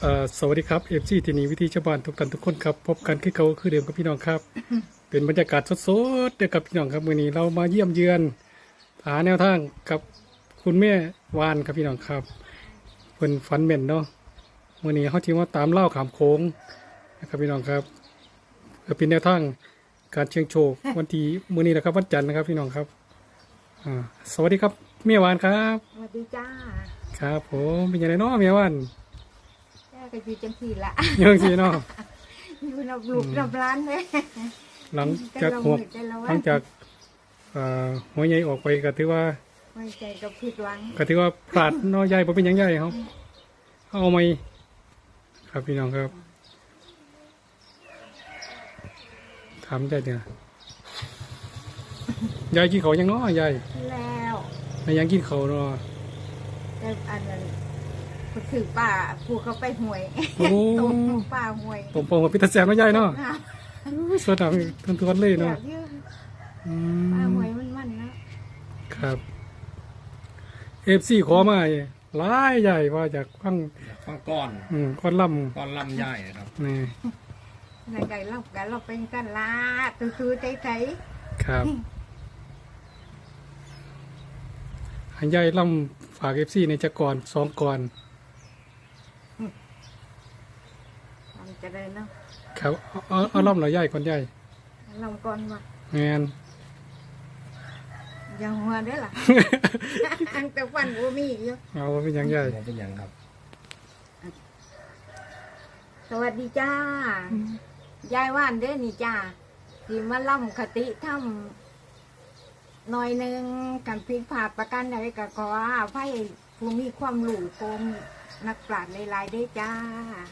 เอ่อสวัสดีครับเอฟซีที่นี่วิธีชาวบ้านทุกท่านทุกคนครับพบกันคือเก่าคือเดิมกับพี่น้องครับ เป็นบรรยากาศสดๆเดียวกับพี่น้องครับมื้อนี้เรามาเยี่ยมเยือนหาแนวทางกับคุณแม่วานครับพี่น้องครับเพิ่นฝันแม่นเนาะมื้อนี้เขาจิว่าตามเล่าขามโค้งนะครับพี่น้องครับเพื่อเป็นแนวทางการเชียงโชควันที่มื้อนี้นะครับวันจันทร์นะครับพี่น้องครับอ่าสวัสดีครับแม่วานครับ สวัสดีจ้า ครับผมเป็นยังไงเนาะแม่วานแจ้ ก็อยู่จังสี่ละยังสิเนาะอยู่นับลูกนับร้านเลยหลังจากหัวแต่ละหวัลันงจากเอ่อหัวใหญ่ออกไปก็ถือว่าไว้ใจกับผิดหวังก็ถือว่าพลาดเน้อยใหญ่เพเป็นหยังใหญ่ครับเอาไหมครับพี่น้องครับถามใจเดี๋ยวยายกินเขาวยังเนาะยายแล้วไม่ยังกินเขาวเนาะแต่อันนั้น ก็คือป้าผู้เขาไปห่วยโอ้ ตรงป้าห่วยผมผมกับพิทแซมเนาะยายเนาะอะสวัสดีทุนทวนเลยอยาเนาะกยืมอืป้ามห่วยมันมันๆนะครับ เอฟซีขอมาหลายใหญ่ว่าอยากฟังฟังก้อนอืมก้อนล่ก้อนลำใหญ่ครับำนี่ในไก่เรากันเราเป็นกันละตื้อๆใจครับใหายายล่ำฝากเอฟซีในจะก่อนสองก่อน ๆมันจะได้เนาะครับเอาเอาเอาล่ำเหรอยายก่อนยายเราก่อนว่าแมนอย่าหัวเด้อล่ะ อังแต่ฟันบ่มีอยู่เอาว่าเป็นหยังยายผมเป็นหยังครับสวัสดีจ้ายายว่านเด้อนี่จ้าสิมาล่ำคติทำหน่อยหนึ่งกันพิดผาดประกันใดก็ขออภัยผู้มีความรู้โกม นักปราชญ์หลายๆได้อจ้า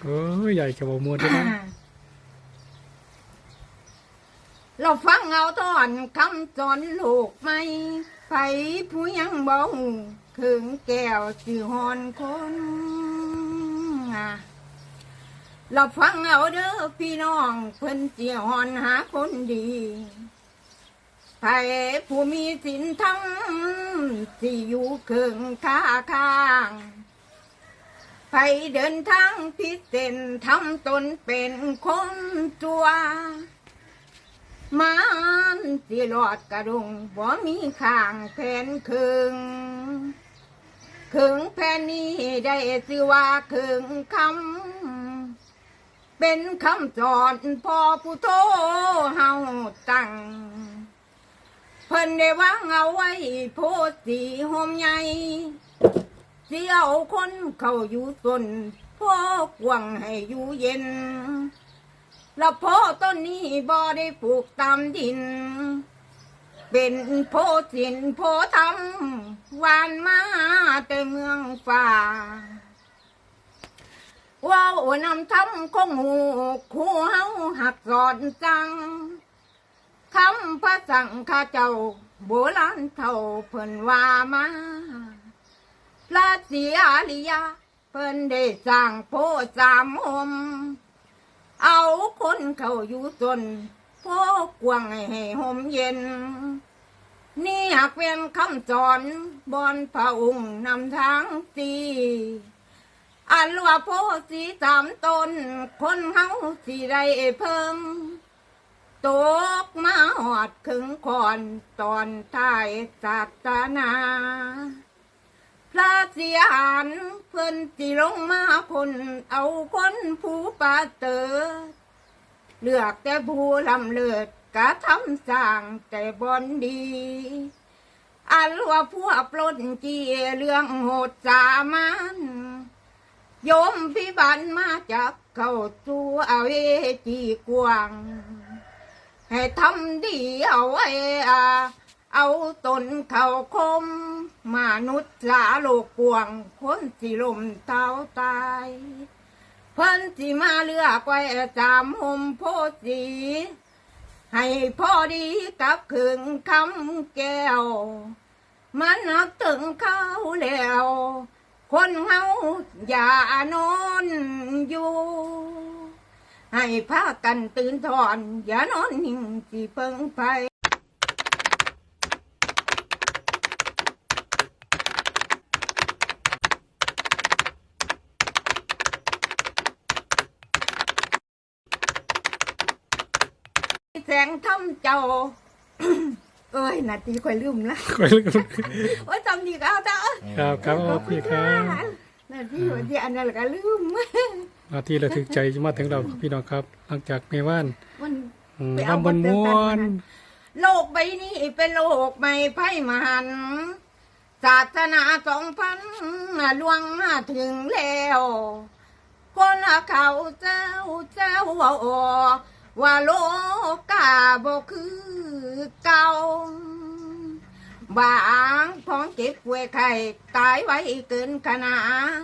เออใหญ่กับบ่มวนด้วยนะเราฟังเอาตอนคำสอนลูกไหมไปผู้ยังบ่หูถึงแก้วสิหอนคนอะเราฟังเอาเด้อพี่น้องเพิ่นเจียหอนหาคนดีไปผู้มีสินธรรมที่อยู่เคืองค้าข้าง ไปเดินทางพิเศษทำตนเป็นคนตัวมันสิรอดกระดุงบ่มีข้างแผ่นครึงครึงแผ่นนี้ได้ชื่อว่าครึงคำเป็นคำสอนพ่อผู้โตเฮาตั้งเพิ่นได้วางเอาไว้โพสีหอมใหญ่ สิเอาคนเขาอยู่ตนพ่อกวงให้อยู่เย็นแล้วโพต้นนี้บ่ได้ปลูกตามดิน เป็นโพสินพธรรมหวานมาแต่เมืองฟ้าว้าวนำทำคงหูคู่เฮาหักสอนจังคำพระสังฆาเจ้าโบราณเท่าเพิ่นว่ามา ระเสียริยา เพิ่นได้สร้างโพสามหมเอาคนเขาอยู่ตนพกกวางให้ห่มเย็น นี่หากเป็นคำสอนบอนพระองค์นำทางสีอันว่าโพสีสามตน คนเฮาสีไดเพิ่มตกมาหอดขึงคอนตอนท้ายศาสนา พระเสียหานเพิ่นสิลงมาคนเอาคนผู้ปาเตอเลือกแต่ผู้ลำเลิศกะทำสร้างแต่บอนดี อันว่าพวกปล้นเจียเรื่องโหดสามันโยมพิบันมาจับเข้าตัวเอาเวจีกวาง ให้ทำดีเอาไว้อาเอาตนเขาคม มนุษย์สาโลกปวงคนสิลมเท้าตาย เพิ่นสิมาเลือกไว้จามหมโพสีให้พอดีกับขึงคำแก้ว มันนักถึงเขาแล้ว คนเฮาอย่านอนอยู่ ให้พากันตื่นถอน อย่านอนนิ่งสิเพิ่งไป งทำเจ้า เอ้ยนาทีค่อยลืมละคอยเลยครับโอ้ยจำดีก็เอาแต่ครับครับโอเคครับนาทีวันที่อันนั้นก็ลืมหนาที่ระทึกใจจะมาถึงเราพี่น้องครับ หลังจากเมว่านมันอืมไปเอาลำบนม้วนโลกใบนี้เป็นโลกไม่ไพ่มหันต์ศาสนาสองพันล่วงมาถึงแล้ว คนละเขาเจ้าเจ้าว่าอ ว่าโลกาบ่คือเก่าบางพ้องเจ็บป่วยไข้ตายไว้เกินขนาด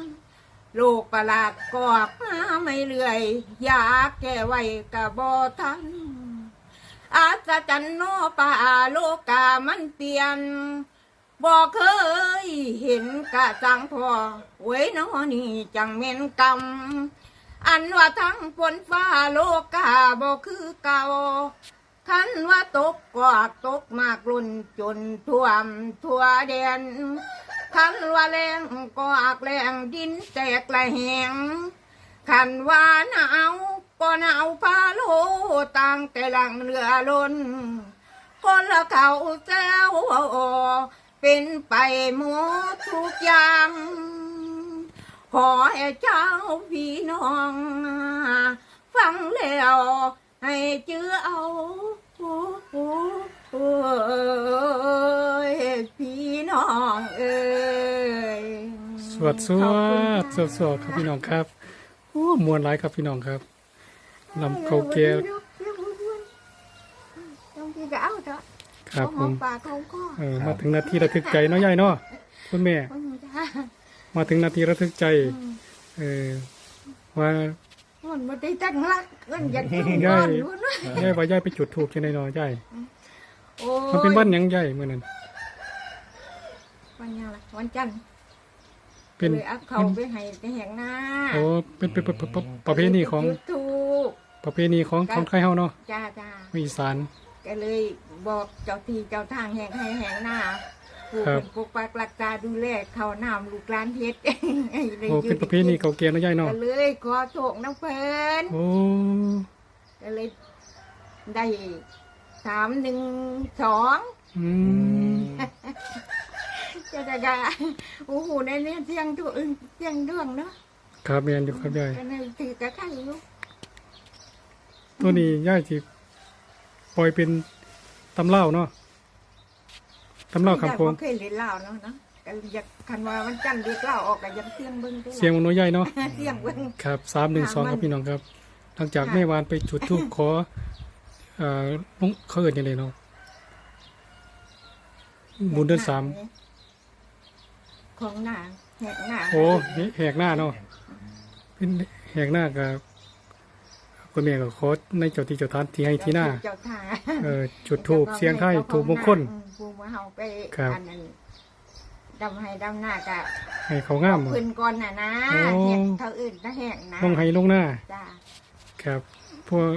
โรคประหลาดกอกมาไม่เรื่อยอยากแก้ไว้กะบ่ทันอาจจันโนป่าโลกามันเปลี่ยนบอกเคยเห็นกะจังพอเว้ยน้อนี่จังเม็นกรรม อันว่าทั้งฝนฟ้าโลกาบ่คือเก่าคันว่าตกกอดตกมากลุ่นจนท่วมทั่วแดนคันว่าแรงก็อักแรงดินแตกละแหงคันว่าหนาวก็หนาวพาโลต่างแต่หลังเรือล้นคนละเขาเจ้าเป็นไปหมดทุกอย่าง ขอให้เจ้าพี่น้อง ฟังแล้วให้เจือเอาโอ้โหโอ้ยพี่น้องเอ้ยสวดสวดสวดสวดครับพี่น้องครับโอ้มวนหลายครับพี่น้องครับลำเขาแก่ต้องพี่ก็เอาเถอะครับผมากเออมาถึงนาทีระทึกใจเนาะยายเนาะคุณแม่ มจ้ามาถึงนาทีระทึกใจ เออว่ามันมาได้ตั้งรักมันอยากกินได้ก้อนนู้นนะยายว่ายายไปจุดถูกใช่ไหมเนาะยายโอ้มันเป็นยวันหยังยายเมื่อนั้นวันยังล่ะวันจันทร์เป็นเลยเอาเขาไปให้ไปแหงหน้าโอ้เป็นเป็นเป็นเป็นเป็นประเพณีของจุดถูกประเพณีของของไทยเฮาเนาะจ้าจ้าอีสานก็เลยบอกเจ้าที่เจ้าทางแห่งให้แห่งหน้า ผู้ครับ เป็นปกปักรักษาดูแลเขาน้ำลูกหลานเพชรโอ้เป็นประเพณีเก่าแก่เนาะยายเนาะก็เลยขอโชคน้ำเพลินโอ้ก็เลยได้สามหนึ่งสองอืมจะได้กะโอ้โหในนี้เสียงตัวอื่นเสียงดวงเนาะครับแม่นอยู่ครับยายก็เลยถือกระไข่อยู่ตัวนี้ยายสิปล่อยเป็นตำเล่าเนาะ ตำเล่าคำโคงเคยเล่นเหล้าเนาะเนาะก็อยากคันว่ามันจันทร์เรียกเหล้าออกก็ยังเสียงเบิ้งด้วยเสียงมันน้อยใหญ่เนาะเสียงเบิ้งครับสามหนึ่งสองครับพี่น้องครับ หลังจากค่ะแม่วานไปจุดธูปขอเอ่อลงเขาเอินยังไงเนาะบุญเดือนสามของหนาแหกหนาโอ้นี่แหกหน้าเนาะเป็นแหกหน้ากับ คุณแม่ก็ขอในเจ้าที่เจ้าทานที่ให้ที่หน้าเจ้าท่าเออจุดธูปเสียงไทายถูกมงคลปูมาเฮาไปครับอันนั้นดำให้ดำหน้ากะให้เขางามขึ้นก่อนน่ะนะโอ้แหกเท่าอื่นถ้าแหกนะลงให้ลงหน้าจ้าครับพวก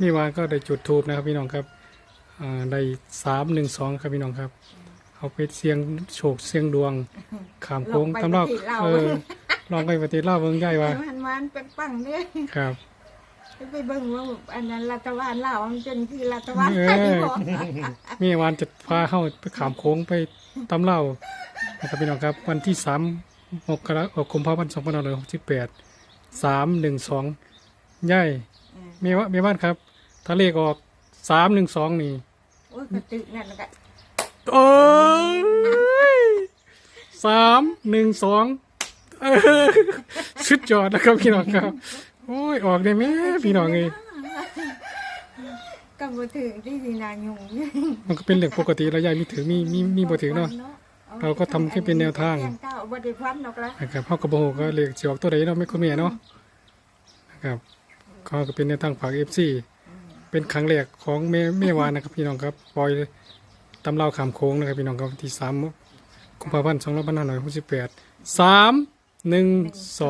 นี่วานก็ได้จุดทูบนะครับพี่น้องครับอ่าได้สามหนึ่งสองครับพี่น้องครับ เอาไปเสียงโฉกเสียงดวงขามโค้งตำเล่าเออลองไปปฏิเล่าเบิ่งใหญ่ว่ามันมันเป็นปังเนี่ยครับ ไปเบิ่งว่าอันนั้นรัฐบาลลาวมันเป็นคือรัฐบาลเอไทยอบ่มีวานจะพาเข้าไปขามโค้งไปตำเล่านะครับพี่น้องครับ วันที่สามมกราคมพาพันธ์สองพันห้าร้อยหกสิบแปดสามหนึ่งสองย่ายมีว่ามีบ้านครับถ้าเลขออกสามหนึ่งสองนี่โอ้ยกระตึกนั่นก็โอ้ยสามหนึ่งสองเออสุดยอดนะครับพี่น้องครับ โอ้ยออกได้ไหมพี่น้องเอ้ยก็บ่ถึงที่สินายุงมันก็เป็นเรื่องปกติแล้วยายมีถือมีมีมีบ่ถือเนาะเราก็ทำแค่เป็นแนวทางแจ้เก้าบ่ได้พันหรอกละนะครับเฮาก็บ่ฮู้ก็เลขสิออกตัวใดเนาะไม่คุณแม่เนาะนะครับเขาก็เป็นแนวทางฝาก FC เป็นครั้งแรกของแม่แม่วานนะครับพี่น้องครับปล่อยตำราวขามโค้งนะครับพี่น้องครับวันที่3กุมภาพันธ์2568 3 1 2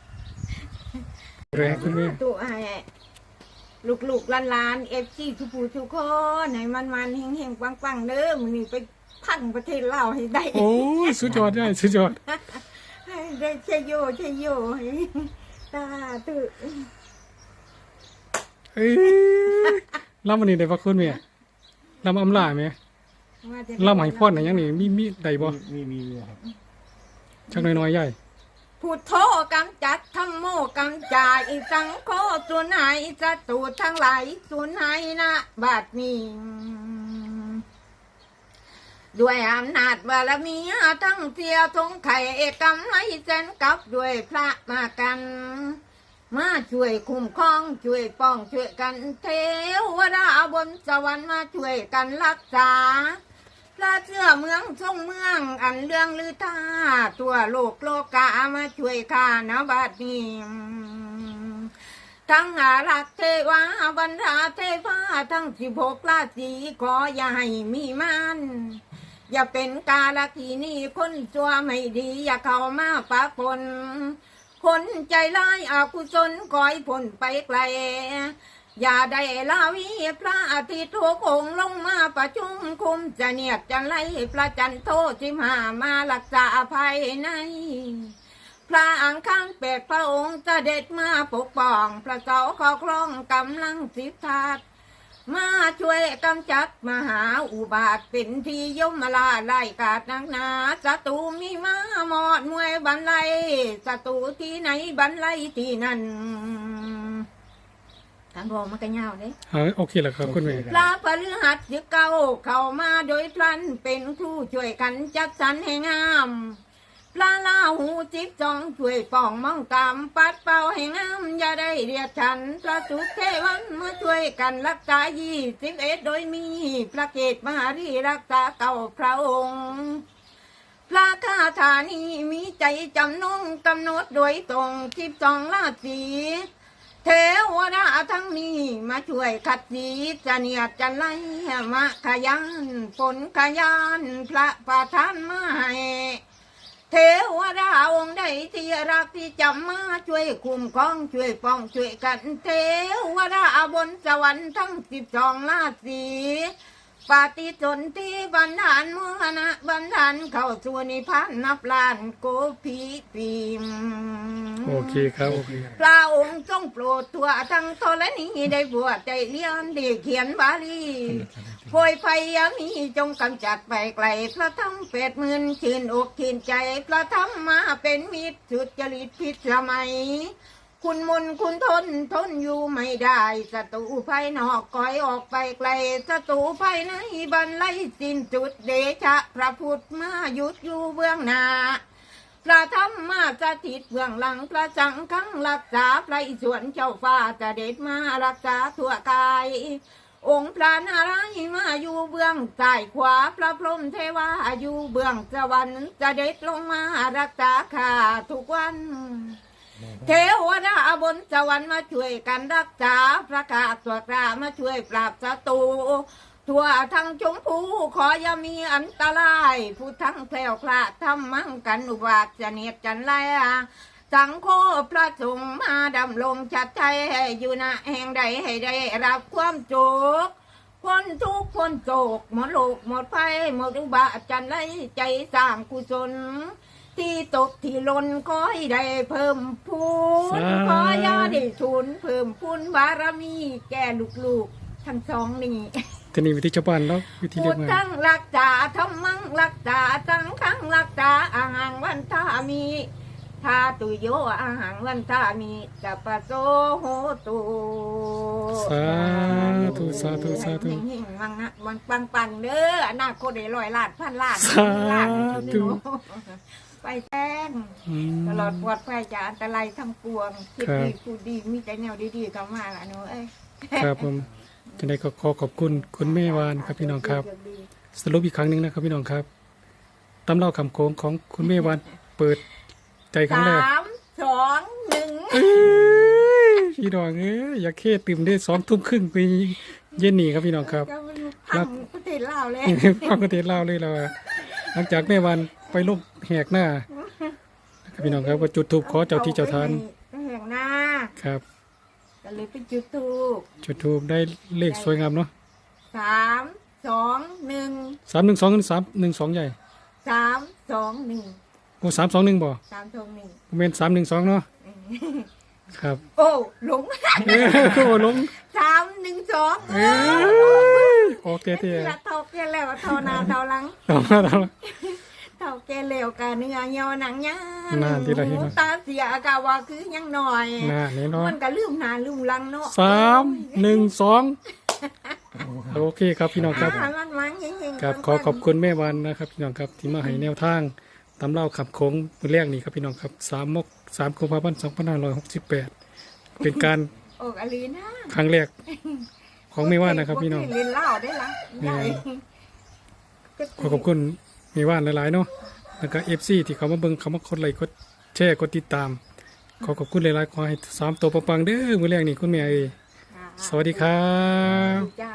แรกคุณแม่ตัวให้ลูกๆหลานๆ FC ทุกผู้ทุกคนให้มันๆเฮงๆปังๆเด้อมื้อนี้ไปพังประเทศลาวให้ได้ โอ้ยสุดยอดได้สุดยอดให้ได้เชยโยเชยโยให้ตาตึเอ้ยลำวันนี้ได้พระคุณแม่ลำอำลาไหมลำไหพ่อนอะไรยังนี่มีมีได้บ่มีมีมีครับชักน้อยๆใหญ่ พุทโธกำจัดธรรมโมกำจายสังโฆสุนายศัตูทั้งหลายสุนายนะบาดนี้ด้วยอำนาจบารมีทั้งเทียวทงไข่เอกำไรเซนกับด้วยพระมากัน มาช่วยคุ้มครองช่วยป้องช่วยกันเทวดาบนสวรรค์มาช่วยกันรักษา ระเชื่อเมืองทรงเมือง อันเรื่องลือท่าตัวโลกโลกกามาช่วยข้านะบัดนี้ทั้งอารักษ์เทวาบรรดาเทวาทั้งสิบหกราศีขออย่าให้มีมันอย่าเป็นกาลทีนี่คนชั่วไม่ดี อย่าเข้ามาปะปนคนใจร้ายอากุศลคอยผลไปไกล อย่าได้ลาวิพระอาทิตย์ทุกองค์ลงมาประชุมคุมจะเนียดจะไล่พระจันทร์โทษทิมหามารักษาภายใน พระอังคารแปดพระองค์จะเด็จมาปกป้อง พระเสาขอครองกำลังสิบทัดมาช่วยกำจัดมหาอุบาทเป็นที่ยมลาไล่กาดนักหนาศัตรูมีมาหมอดมวยบันไลศัตรูที่ไหนบันไลที่นั่น ทางบอกมันก็ยาวเลยเออโอเคแล้วครับคุณแม่ พระพฤหัสยึกเก้าเข้ามาโดยพลันเป็นครูช่วยกันจัดสรรให้งามพระลาหูจิบจองช่วยป้องมองกำปัดเป่าให้งามอย่าได้เรียกฉันพระสุเทวันมาช่วยกันรักษายี่สิบเอ็ดโดยมีพระเกตมหารีรักษาเก่าพระองค์ พระคาถานี้มีใจจำนงกำหนดโดยตรงสิบสองราศี เทวดาทั้งนี้มาช่วยขัดสีจะเนียดจะไล่มะขยันฝนขยันพระประทานมาให้เทวดาองค์ใดที่รักที่จำมาช่วยคุ้มครองช่วยป้องช่วยกัน เทวดาบนสวรรค์ทั้งสิบสองราศี ปฏิสนที่บันดาลมรณะบันดาลเข้าสู่นิพพานนับล้านโกพีปีมโอเคครับโอเคพระองค์ทรงโปรดทั่วทั้งธรณีได้บวชได้เรียนได้เขียนบาลีโพยภัยยามีจงกำจัดไปไกล พระธรรมแปดหมื่นชื่นอกชื่นใจ พระธรรมมาเป็นมิตรสุดจริตพิษสมัย คุณมนคุณทนทนอยู่ไม่ได้ศัตรูภายนอกก้อยออกไปไกลศัตรูภายในบรรลัยสิ้นจุดเดชะ พระพุทธมาหยุดอยู่เบื้องหน้าพระธรรมมาสถิตเบื้องหลังพระสังฆังรักษาพระอิศวรเจ้าฟ้าจะเด็ดมารักษาทั่วกาย องค์พระนารายณ์มาอยู่เบื้องซ้ายขวาพระพรหมเทวาอยู่เบื้องสวรรค์จะเด็ดลงมารักษาข้าทุกวัน เทวดาบนสวรรค์มาช่วยกันรักษาพระกาศตัวกรามาช่วยปราบศัตรูทั่วทั้งชมพูขออย่ามีอันตราย ผู้ทั้งแคล้วคลาทำมั่งกันอุบาทจะเนียดจันไลสังโฆพระสงฆ์มาดำรงชัดใจอยู่ณแห่งใดให้ได้รับความโจกพ้นทุกข์พ้นโศกหมดโลกหมดภัยหมดอุบาทจันไลใจสร้างกุศล ที่ตกที่หลนขอให้ได้เพิ่มพูนสาธุ ขออย่าได้ทุนเพิ่มพูนบารมีแก่ลูกๆ ทั้งสองนี่ทีนี้วิธีชาวบ้านแล้ววิธีพูเรียดกมาทั้งรักษาธรรมังรักษาสังขังรักษาอาหังวันทามีทาตุโยอาหังวันทามีสัพพโสโหตุสาธุสาธุสาธุ เฮงๆวังนะวังปังปังๆเด้ออนาคตได้ร้อยล้านพันล้านสาธุ ไปแจ้งอืม ตลอดปลอดภัยจากอันตรายทั้งปวงคิดครับ ดีพูดดีมีแต่แนวดีๆเข้ามาล่ะหนูเอ้ยครับผมจะได้ก็ขอขอบคุณคุณแม่วานครับพี่น้องครับสรุปอีกครั้งหนึ่งนะครับพี่น้องครับตำเล่าคำโค้งของคุณแม่วานเปิดใจครั้งแรก สามสองหนึ่งเอ้ยพี่น้องเอ้ยอย่าเคตื่มได้สองทุ่มครึ่งไปเย็นนี่ครับพี่น้องครับ ก็มันพังประเทศลาวเลยฟังประเทศลาวเลยเราอะ หลังจากแม่วันไปลบแหกหน้านะครับพี่น้องครับว่าจุดทูบขอเจ้าที่เจ้าทานไปแห่งหน้าครับก็เลยไปจุดทูบจุดทูบได้เลขสวยงามเนาะสามสองหนึ่งสามหนึ่งสองสามหนึ่งสองใหญ่สามสองหนึ่งโอ้สามสองหนึ่งบ่สามสองหนึ่งผมเป็นสามหนึ่งสองเนาะครับ โอ้หลงเอ้ยโอ้ลงสามหนึ่งสองเอ้ย โอเคเตี้ยละเท่าแก่แล้วเท่าหนาเท่าหลังต่อมาต่อมาเท่าแก่แล้วกะเนื้อเหี่ยวหนังยานน่าที่ละเห็นไหมหูตาเสียกะว่าคือยังหน่อยน่าแน่นอนมันก็ลืมหน้าลืมหลังเนาะสามหนึ่งสองโอเคครับพี่น้องครับอ่ามันมันเฮงๆครับขอขอบคุณแม่วันนะครับ พี่น้องครับที่มาให้แนวทางตำเล่าขับโค้งมือแรกนี่ครับพี่น้องครับสามมกสามกุมภาพันธ์สองพันห้าร้อยหกสิบแปดเป็นการโอ้อลีนะครั้งแรก ของแม่ว่านนะครับพี่น้องเล่นเหล้าได้ละแม่ได้ขอขอบคุณแม่ว่านหลายๆเนาะแล้วก็เอฟซีที่เขามาเบิ่งเขามากดไลค์กดแชร์กดติดตาม ขอขอบคุณหลายๆขอให้สามตัวปังๆเด้อมือแรกนี่คุณแม่เอยสวัสดีครับจ้า